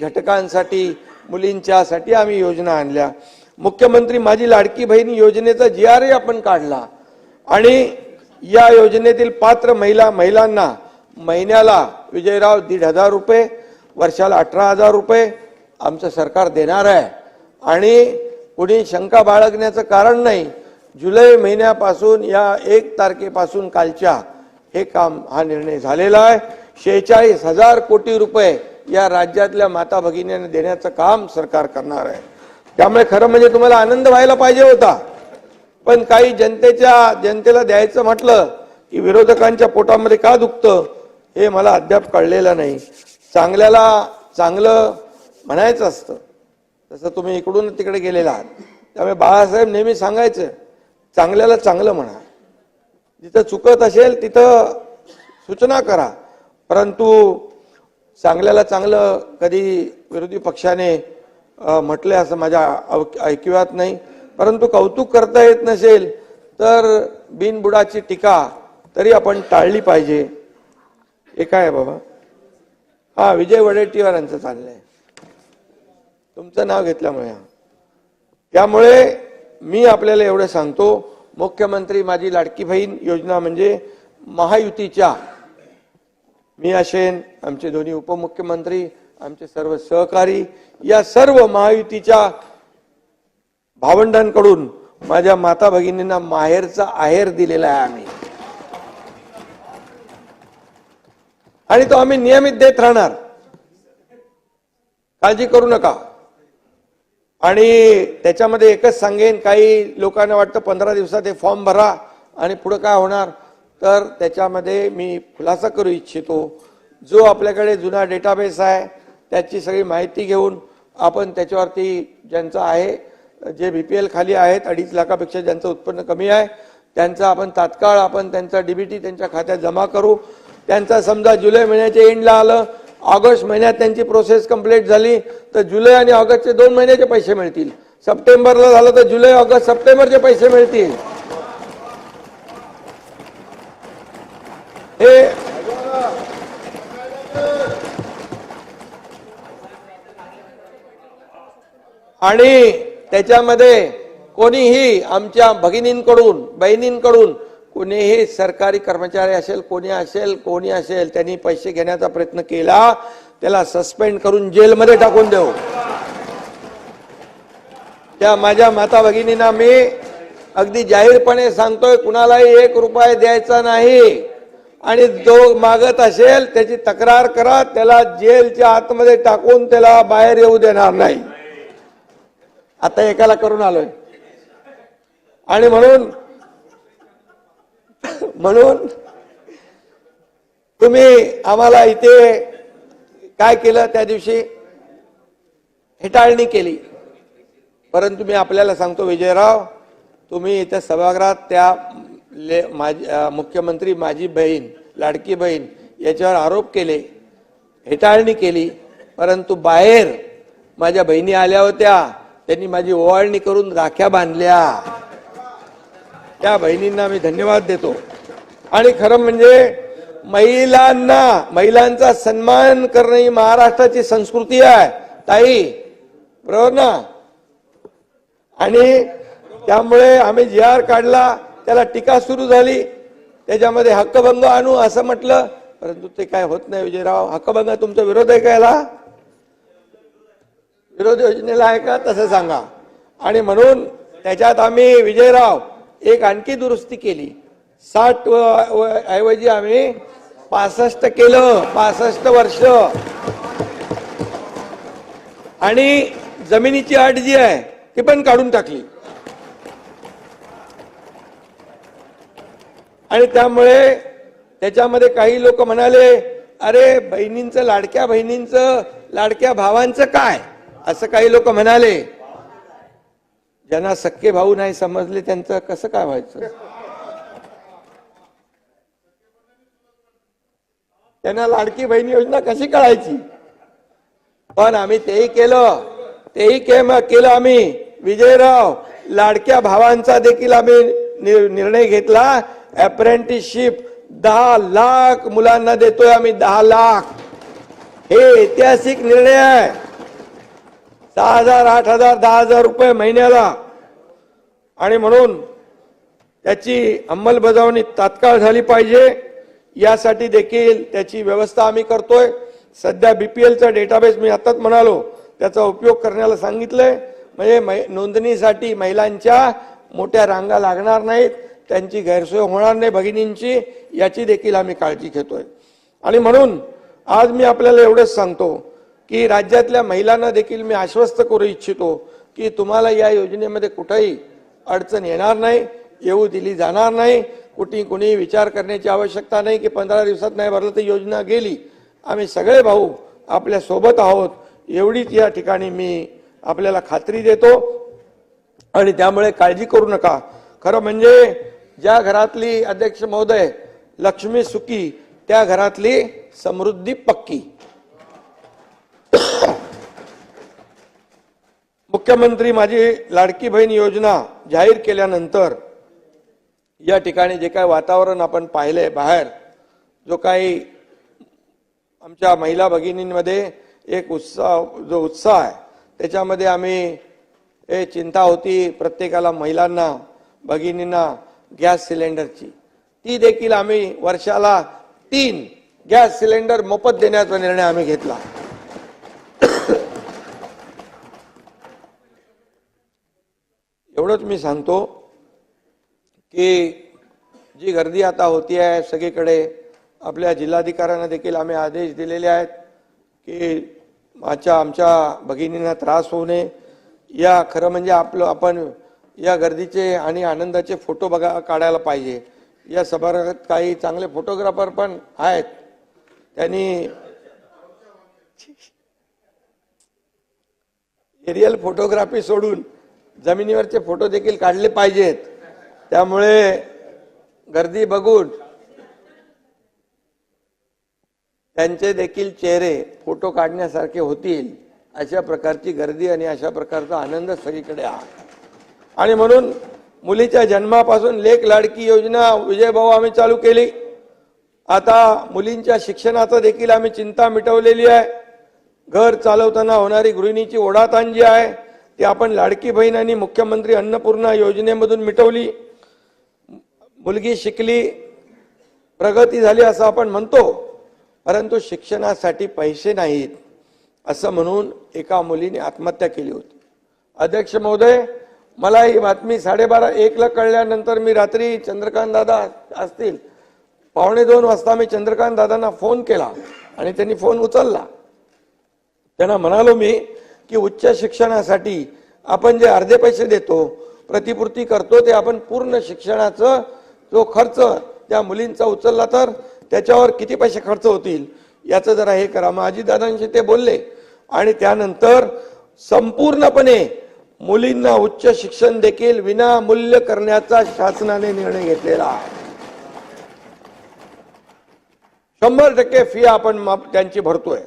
घटकांसाठी मुलींच्यासाठी आम्ही योजना आणल्या. मुख्यमंत्री माझी लाडकी बहीण योजनेचा जी आर आपण काढला. आणि या योजनेतील पात्र महिला महिलांना महिन्याला विजयराव दीड हजार रुपये वर्षाला अठरा हजार रुपये आमचं सरकार देणार आहे. आणि कुणी शंका बाळगण्याचं कारण नाही जुलै महिन्यापासून या एक तारखेपासून कालच्या हे काम हा निर्णय झालेला आहे. शेहेचाळीस हजार कोटी रुपये या राज्यातल्या माता भगिनींना देण्याचं काम सरकार करणार आहे. त्यामुळे खरं म्हणजे तुम्हाला आनंद व्हायला पाहिजे होता. पण काही जनतेच्या जनतेला द्यायचं म्हटलं की विरोधकांच्या पोटामध्ये का दुखतं हे मला अद्याप कळलेलं नाही. चांगल्याला चांगलं म्हणायचं असतं. तसं तुम्ही इकडून तिकडे गेलेला आहात. त्यामुळे बाळासाहेब नेहमी सांगायचं चांगल्याला चांगलं म्हणा. जिथं चुकत असेल तिथं सूचना करा. परंतु चांगल्याला चांगलं कधी विरोधी पक्षाने म्हटलं म्हटलंय असं माझ्या अव- ऐकिवात नाही. परंतु कौतुक करता येत नसेल तर बिनबुडाची टीका तरी आपण टाळली पाहिजे. हे काय आहे बाबा? हा विजय वडेट्टीवार यांचं चाललंय. तुमचं नाव घेतल्यामुळे. त्यामुळे मी आपल्याला एवढं सांगतो मुख्यमंत्री माझी लाडकी बहीण योजना म्हणजे महायुतीच्या मी असेन आमचे दोन्ही उपमुख्यमंत्री आमचे सर्व सहकारी या सर्व महायुतीच्या भावंडांकडून माझ्या माता भगिनींना माहेरचा आहेर दिलेला आहे आम्ही. आणि तो आम्ही नियमित देत राहणार. काळजी करू नका. आणि त्याच्यामध्ये एकच सांगेन काही लोकांना वाटतं पंधरा दिवसात हे फॉर्म भरा आणि पुढं काय होणार? तर त्याच्यामध्ये मी खुलासा करू इच्छितो. जो आपल्याकडे जुना डेटाबेस आहे त्याची सगळी माहिती घेऊन आपण त्याच्यावरती ज्यांचं आहे जे बी पी एल खाली आहेत अडीच लाखापेक्षा ज्यांचं उत्पन्न कमी आहे त्यांचा आपण तात्काळ आपण त्यांचा डीबीटी त्यांच्या खात्यात जमा करू. त्यांचा समजा जुलै महिन्याच्या एंडला आलं ऑगस्ट महिन्यात त्यांची प्रोसेस कंप्लीट झाली तर जुलै आणि ऑगस्टचे दोन महिन्याचे पैसे मिळतील. सप्टेंबरला झालं तर जुलै ऑगस्ट सप्टेंबरचे पैसे मिळतील. हे आणि त्याच्यामध्ये कोणीही आमच्या भगिनींकडून बहिणींकडून कोणीही सरकारी कर्मचारी असेल कोणी असेल कोणी असेल त्यांनी पैसे घेण्याचा प्रयत्न केला त्याला सस्पेंड करून जेलमध्ये टाकून देऊ. त्या माझ्या माता भगिनींना मी अगदी जाहीरपणे सांगतोय कुणालाही एक रुपये द्यायचा नाही. आणि जो मागत असेल त्याची तक्रार करा त्याला जेलच्या आतमध्ये टाकून त्याला बाहेर येऊ देणार नाही. आता एकाला करून आलोय. आणि म्हणून म्हणून तुम्ही आम्हाला इथे काय केलं त्या दिवशी? हेटाळणी केली. परंतु मी आपल्याला सांगतो विजयराव तुम्ही इथे सभागृहात त्या ले माझी मुख्यमंत्री माझी बहीण लाडकी बहीण याच्यावर आरोप केले हेटाळणी केली परंतु बाहेर माझ्या बहिणी आल्या होत्या त्यांनी माझी ओवाळणी करून राख्या बांधल्या. त्या बहिणींना मी धन्यवाद देतो. आणि खरं म्हणजे महिलांना महिलांचा सन्मान करणं ही महाराष्ट्राची संस्कृती आहे. ताई बरोबर ना आणि त्यामुळे आम्ही जी आर काढला त्याला टीका सुरू झाली. त्याच्यामध्ये हक्कभंग आणू असं म्हटलं. परंतु ते काय होत नाही विजयराव. हक्कभंग तुमचा विरोध आहे का याला? विरोध योजनेला आहे का? तसं सांगा. आणि म्हणून त्याच्यात आम्ही विजयराव एक आणखी दुरुस्ती केली. साठ व- ऐवजी आम्ही पासष्ट केलं. पासष्ट वर्ष. आणि जमिनीची अट जी आहे ती पण काढून टाकली. आणि त्यामुळे त्याच्यामध्ये काही लोक म्हणाले अरे बहिणींचं लाडक्या बहिणींचं लाडक्या भावांचं काय? असं काही लोक म्हणाले. ज्यांना सक्के भाऊ नाही समजले त्यांचं कसं काय व्हायचं? त्यांना लाडकी बहीण योजना कशी कळायची? पण आम्ही तेही केलं. तेही केलं आम्ही. विजयराव लाडक्या भावांचा देखील आम्ही निर्णय घेतला. अप्रेंटिसशिप दहा लाख मुलांना देतोय आम्ही दहा लाख. हे ऐतिहासिक निर्णय आहे. सहा हजार आठ हजार दहा हजार रुपये महिन्याला. आणि म्हणून त्याची अंमलबजावणी तात्काळ झाली पाहिजे. यासाठी देखील त्याची व्यवस्था आम्ही करतोय. सध्या बीपीएलचा डेटाबेस मी आताच म्हणालो त्याचा उपयोग करण्याला सांगितलंय. म्हणजे मै- नोंदणीसाठी महिलांच्या मोठ्या रांगा लागणार नाहीत. त्यांची गैरसोय होणार नाही भगिनींची याची देखील आम्ही काळजी घेतोय. आणि म्हणून आज मी आपल्याला एवढंच सांगतो की राज्यातल्या महिलांना देखील मी आश्वस्त करू इच्छितो की तुम्हाला या योजनेमध्ये कुठेही अडचण येणार नाही येऊ दिली जाणार नाही कुठे कुणी विचार करण्याची आवश्यकता नाही की पंधरा दिवसात नाही भरलं तर योजना गेली. आम्ही सगळे भाऊ आपल्यासोबत आहोत. एवढीच या ठिकाणी मी आपल्याला खात्री देतो. आणि त्यामुळे काळजी करू नका. खरं म्हणजे ज्या घरातली अध्यक्ष महोदय लक्ष्मी सुखी त्या घरातली समृद्धी पक्की. मुख्यमंत्री माझी लाडकी बहीण योजना जाहीर केल्यानंतर या ठिकाणी जे काही वातावरण आपण पाहिलंय बाहेर जो काही आमच्या महिला भगिनींमध्ये एक उत्साह जो उत्साह आहे त्याच्यामध्ये आम्ही हे चिंता होती प्रत्येकाला महिलांना भगिनींना गॅस सिलेंडरची. ती देखील आम्ही वर्षाला तीन गॅस सिलेंडर मोफत देण्याचा निर्णय आम्ही घेतला. एवढंच मी सांगतो की जी गर्दी आता होती आहे सगळीकडे आपल्या जिल्हाधिकाऱ्यांना देखील आम्ही आदेश दिलेले आहेत की माझ्या आमच्या भगिनींना त्रास होऊ नये. या खरं म्हणजे आपलं आपण या गर्दीचे आणि आनंदाचे फोटो बघा काढायला पाहिजे. या सभागृहात काही चांगले फोटोग्राफर पण आहेत. त्यांनी एरियल फोटोग्राफी सोडून जमिनीवरचे फोटो देखील काढले पाहिजेत. त्यामुळे गर्दी बघून त्यांचे देखील चेहरे फोटो काढण्यासारखे होतील अशा प्रकारची गर्दी आणि अशा प्रकारचा आनंद सगळीकडे आहे. आणि म्हणून मुलीच्या जन्मापासून लेख लाडकी योजना विजयभाऊ आम्ही चालू केली. आता मुलींच्या शिक्षणाचं देखील आम्ही चिंता मिटवलेली आहे. घर चालवताना होणारी गृहिणीची ओढाताण जी आहे. ती आपण लाडकी बहीण आणि मुख्यमंत्री अन्नपूर्णा योजनेमधून मिटवली. मुलगी शिकली प्रगती झाली असं आपण म्हणतो परंतु शिक्षणासाठी पैसे नाहीत असं म्हणून एका मुलीने आत्महत्या केली होती. अध्यक्ष महोदय मला ही बातमी साडेबारा एकला कळल्यानंतर मी रात्री चंद्रकांत दादा असतील. पावणे दोन वाजता मी चंद्रकांत दादांना फोन केला आणि त्यांनी फोन उचलला. त्यांना म्हणालो मी की उच्च शिक्षणासाठी आपण जे अर्धे पैसे देतो प्रतिपूर्ती करतो ते आपण पूर्ण शिक्षणाचं जो खर्च त्या मुलींचा उचलला तर त्याच्यावर किती पैसे खर्च होतील याचं जरा हे करा. मग दादांशी ते बोलले आणि त्यानंतर संपूर्णपणे मुलींना उच्च शिक्षण देखील विनामूल्य करण्याचा शासनाने निर्णय घेतलेला आहे. शंभर टक्के फी आपण त्यांची भरतोय.